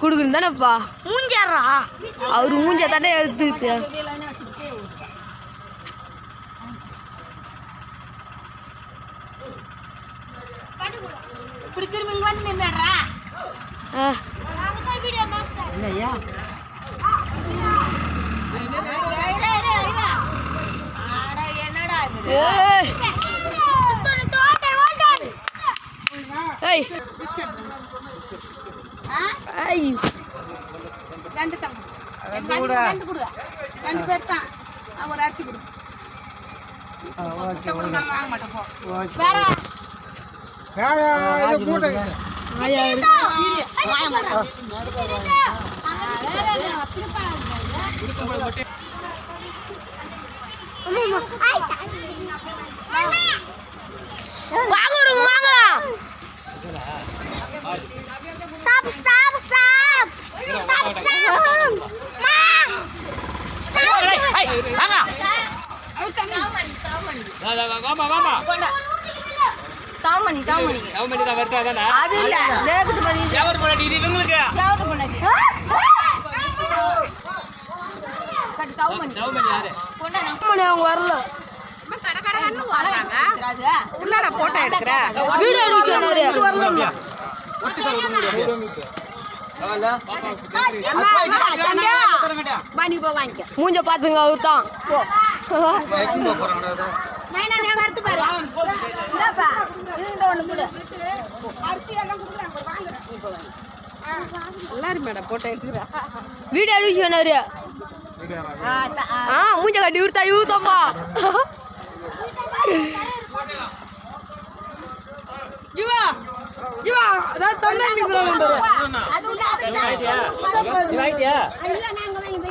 கொடுக்கணும் தானேப்பா மூஞ்சாரா அவர் மூஞ்ச தானே எடுத்துக்கிச்சு இப்படி திரும்பி இங்க வந்து நின்னுடுறா. ஆ. இல்லையா? என்னடா இது ஏய். ஏய். ஐய் ரெண்டு தங்க ரெண்டு கொடு ரெண்டு பேர் தான் ஒரு அரிசி கொடு ஓகே கூட நாங்க வாங்க மாட்டோம் போ ஓகே வேற வேற இது மூட்டை ஆயா இருக்கு. வாங்க மாட்டோம் வாங்க ஒரு வாங்கலாம் stop stop stop stop stop மா தாமணி தாமணி அது இல்ல நேகத்து பண்ணி பண்ணது கட்டு தாமணி கொண்டா மணி அவங்க வரல என்னடா போட்டோ எடுக்கிற வீடியோ எடுக்க சொன்னாரு பாணி போ வாங்கிக்க மூஞ்ச பாத்துங்க அவர் தான் போ நைனா நான் வரது பாரு இந்தாப்பா இந்த ஒண்ணு கொடு அரிசி எல்லாம் கொடுக்குறாங்க வாங்க எல்லாரும் மேடம் போட்டோ எடுக்கிறா வீடியோ எடுக்க சொன்னாரு ஆ மூஞ்ச கட்டி இழுத்தா இழுத்தம்மா ஜீவா ஜீவா அதான் தொண்டை அது உள்ள அது உள்ள இல்ல நாங்க வாங்கி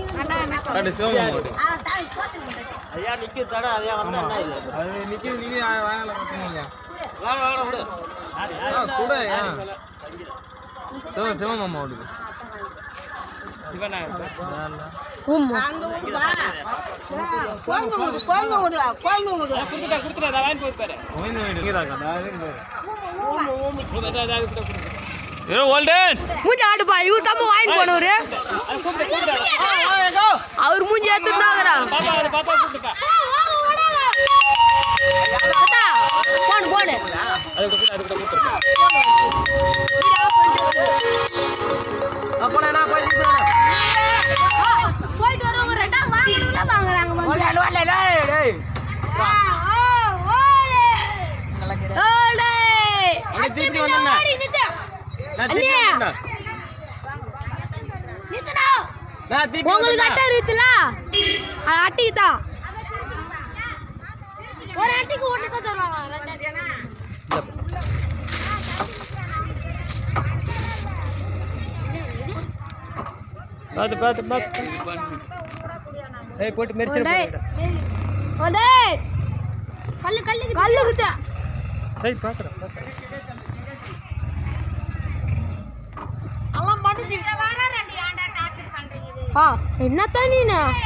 ஆ தாய் போட்டு அது நிக்கிது நீ வாங்கல பார்த்தீங்க கூட சிவ சிவ மாமா ஓடுது உம்மா அங்க விடு வா. கோங்க விடு கோங்க விடு கோங்க விடு ஓய்ந்து இங்கதாக்கா ஏ ஓல்டன்! மூஞ்ச காட்டுப்பா இவர் தான் வாங்கி போனவரு. அவர் மூஞ்சி ஏத்துட்டாங்கறா போனு போனு. போயிட்டு வரவங்க ரெண்டாவது வாங்கணும்ல வாங்குறாங்க உங்களுக்கு வந்தேன் அட்டை இருக்குல்ல அது அட்டைக்கு தான் ஒரு அட்டைக்கு ஒன்று தான் தருவாங்க பார்த்து பார்த்து பார்த்து ஏய் போட்டு மெரிச்சிரு ஒடே கல்லு கல்லு கல்லு குத்த ஏய் பார்க்குறேன் பார்க்குறேன் ஆ என்னத்தான் நீ நாங்க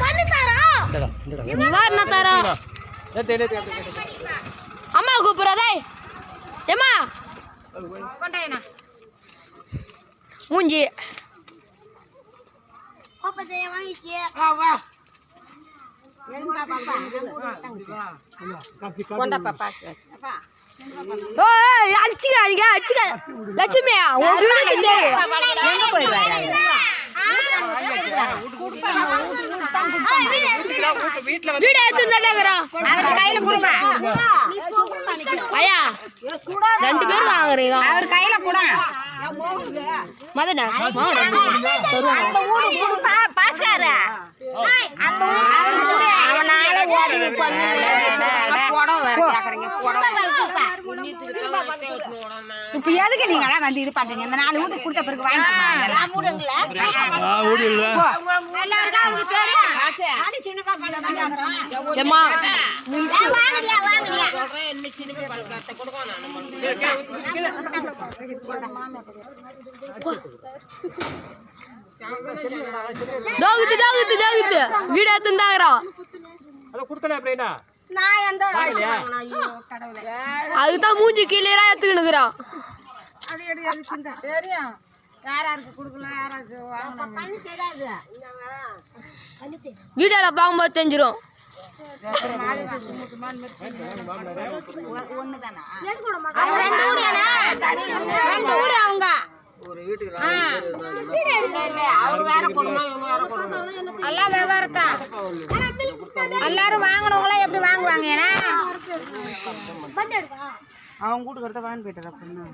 பண்ணி தரோம் இந்தடா. இந்தடா நீ வா என்ன தரோம். அம்மா கூப்பிடுறதே ஏம்மா? மூஞ்சி. வா வா. கொண்டா பாப்பா ஓய் அடிச்சுக்காதீங்க அடிச்சுக்க லட்சுமி உன் வீடு எங்க போயிடுவாரு வீடு எடுத்து நடக்கிறோம் அவர் கையில கொடுங்க. ஐயா ரெண்டு பேரும் வாங்குறீங்க. அவர் கையில கூட மதனா அந்த ஊரு கொடுப்பா பாஸ்கார. அந்த ஊரு அவனால ஓடி இப்ப எதுக்கு நீங்க எல்லாம் வந்து இது பண்றீங்க? இந்த நாலு வீட்டுக்கு கொடுத்த பிறகு வீடு எடுத்து தாக்குறோம் அத குடுத்தல அப்படினா நான் எந்த அதுதான் மூஞ்சி கிளியரா எடுத்துக்கினுக்குறான் அது எடு அது சிந்தா. தெரியும். யாராருக்கு கொடுக்கலாம் யாராருக்கு வாங்கணும் கண்ணு தெரியாது. வீடியோவில் பார்க்கும்போது தெரிஞ்சிரும். அவங்க அவன் கூட்டுக்கிறத வாங்கி. போயிட்டார் அப்படின்னா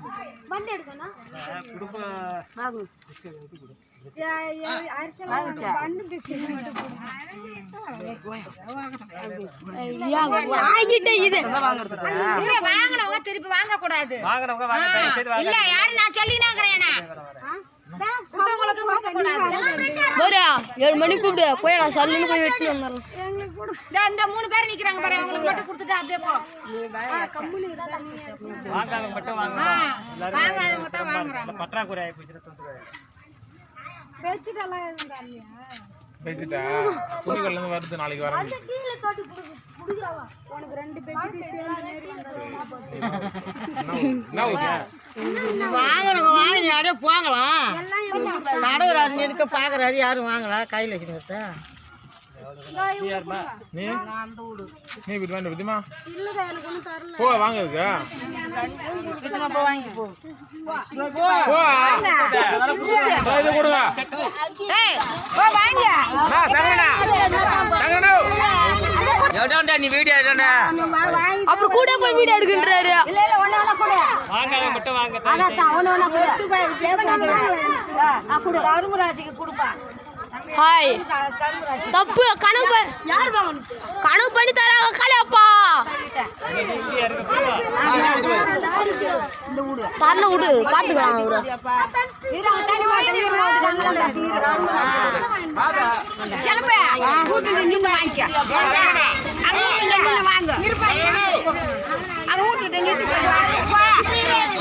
திருப்பி வாங்க கூடாது இல்ல யாரு நான் சொல்லினா இருக்கிறேன் உங்களுக்கு கொடுக்க கூடாது ஒரு ஏழு மணிக்கு கூப்பிடு போய் நான் சல்லுன்னு போய் வெட்டி வந்துடுறேன். இந்த மூணு பேர் நிக்கிறாங்க பாரு அவங்களுக்கு மட்டும் கொடுத்துட்டு அப்படியே போ. வாங்காதவங்க மட்டும் வாங்க ஆ, வாங்காதவங்க தான் வாங்குறாங்க. இந்த பற்றாக்குறை ஆகி போச்சுன்னா தொந்தரவு பேசிட்டா? துணிகள்ல இருந்து வருது நாளைக்கு வர என்ன ஊத்து? வாங்குறவங்க வாங்கி யாரையோ போங்களாம் நடுவர் நிற்க பார்க்குறாரு யாரும் வாங்கல? கையில் வச்சுக்கிறத நீ? நீ வீட்டு வேண்ட விதிமா போ வாங்க போ. வாங்கி போ போ இதோ இது கொடுங்க ஏய் போ வாங்க அண்ணா, சங்கரண்ணா சங்கரண்ணா எவ்வளோண்டா நீ வீடியோ எவ்வளோண்டா அப்புறம் கூட. போய் வீடியோ எடுக்கின்றாரு வாங்காதவங்க மட்டும் வாங்க. தயவு செய்து. கருங்குராஜிக்கு கொடுப்பான் ஹாய். தப்பு கணக்கு ப- யார் கணக்கு பண்ணி தராங்க காளியப்பா தரல விடு. பாத்துக்கலாம் அவரு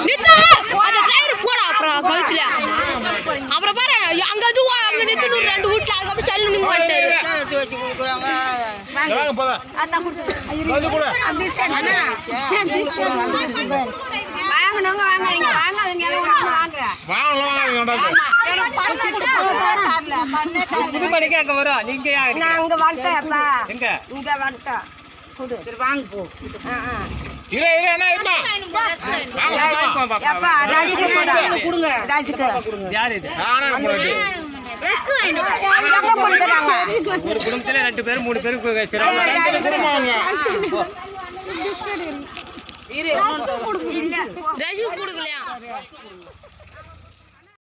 நித்து! அது டயர் போடா அப்புறம் கழுத்துல. அப்புறம் பாரு அங்க அது அங்க நித்து இன்னும் ரெண்டு வீட்டுல அதுக்கப்புறம் சல்லு நின்று வந்துட்டாரு. எடுத்து வச்சு வாங்கினவங்க வாங்குறீங்க. வாங்காதீங்க. வாங்கலாம் வாங்க புது மணிக்கு அங்கே வரும். நீங்க யாரு? அங்கே வந்துட்டேன்ப்பா எங்க? இங்கே வந்துட்டேன். கொடு. சரி வாங்க போ. இரு இரு என்ன இருந்தா வாங்க எப்பா ராஜிக்கு போடா கொடுங்க. ராஜிக்கு. யார் இது? நானே போறேன் எவ்வளோ கொடுக்குறாங்க? ஒரு குடும்பத்துல ரெண்டு பேரும் மூணு பேருக்கு சிரமம் ரஜினி கொடுக்கலையா